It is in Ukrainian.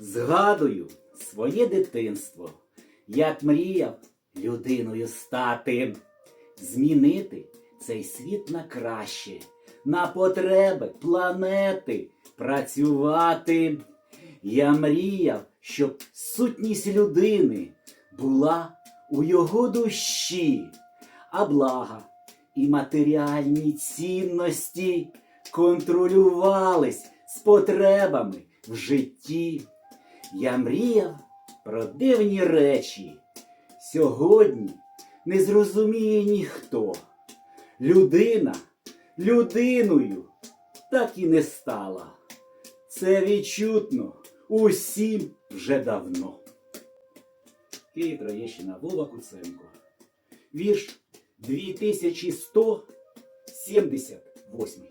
Згадую своє дитинство, як мріяв людиною стати, змінити цей світ на краще, на потреби планети працювати. Я мріяв, щоб сутність людини була у його душі, а блага і матеріальні цінності контролювались з потребами в житті. Я мріяв про дивні речі. Сьогодні не зрозуміє ніхто. Людина людиною так і не стала. Це відчутно усім вже давно. Київ Троєщина Вова Куценко. Вірш 2178.